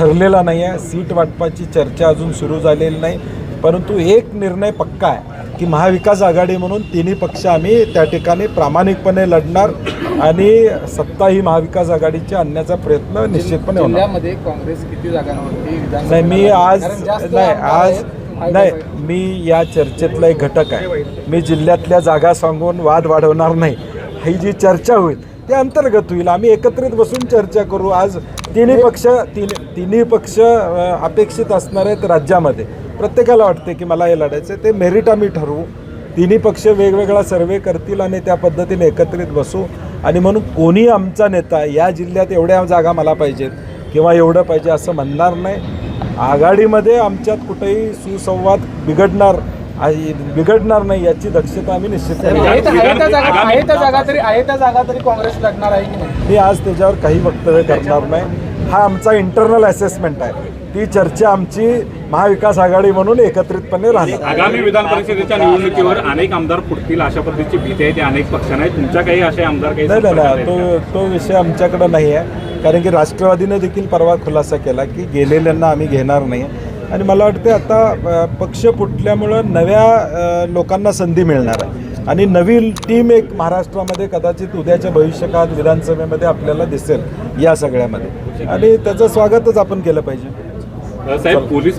ठरलेला नाही आहे सीट वाटपाची चर्चा अजून सुरू झालेली नाही. परंतु एक निर्णय पक्का आहे की महाविकास आघाडी म्हणून तिन्ही पक्ष आम्ही त्या ठिकाणी प्रामाणिकपणे लढणार आणि सत्ता ही महाविकास आघाडीची आणण्याचा प्रयत्न निश्चितपणे होणार. काँग्रेस किती जागांवरती विधानसभेला नाही मी आज नाही आज. नाही मी या चर्चेतला एक घटक आहे. मी जिल्ह्यातल्या जागा सांगून वाद वाढवणार नाही. ही जी चर्चा होईल ते अंतर्गत होईल. आम्ही एकत्रित बसून चर्चा करू. आज तिन्ही पक्ष तीन तिन्ही पक्ष अपेक्षित असणार आहेत राज्यामध्ये. प्रत्येकाला वाटते की मला हे लढायचं ते मेरिट आम्ही ठरवू. तिन्ही पक्ष वेगवेगळा सर्वे करतील आणि त्या पद्धतीने एकत्रित बसू. आणि म्हणून कोणी आमचा नेता या जिल्ह्यात एवढ्या जागा मला पाहिजेत किंवा एवढं पाहिजे असं म्हणणार नाही. आघाडीमध्ये आमच्यात कुठेही सुसंवाद बिघडणार बिघडणार नाही याची दक्षता आम्ही निश्चित आहे करू आहे त्या जागा आहे त्या जागा तरी आहे त्या जागा तरी काँग्रेस लढणार आहे की नाही? मी आज त्याच्यावर काही वक्तव्य करणार नाही. हा आमचा इंटरनल असेसमेंट आहे. ती चर्चा आमची महाविकास आघाडी म्हणून एकत्रितपणे राहणार. आगामी विधान परिषदेच्या निवडणुकीवर अनेक आमदार फुटतील अशा पद्धतीची भीती आहे. ते अनेक पक्षांना आहे तुमच्या काही असे आमदार काही नाही नाही तो तो विषय आमच्याकडे नाही आहे. कारण की राष्ट्रवादीने देखील परवा खुलासा केला की गेलेल्यांना आम्ही घेणार नाही. आणि मला वाटते आता पक्ष फुटल्यामुळं नव्या लोकांना संधी मिळणार आहे. आणि नवी टीम एक महाराष्ट्रामध्ये कदाचित उद्याच्या भविष्यकाळात विधानसभेमध्ये आपल्याला दिसेल या सगळ्यामध्ये. आणि त्याचं स्वागतच आपण केलं पाहिजे. साहेब पोलीस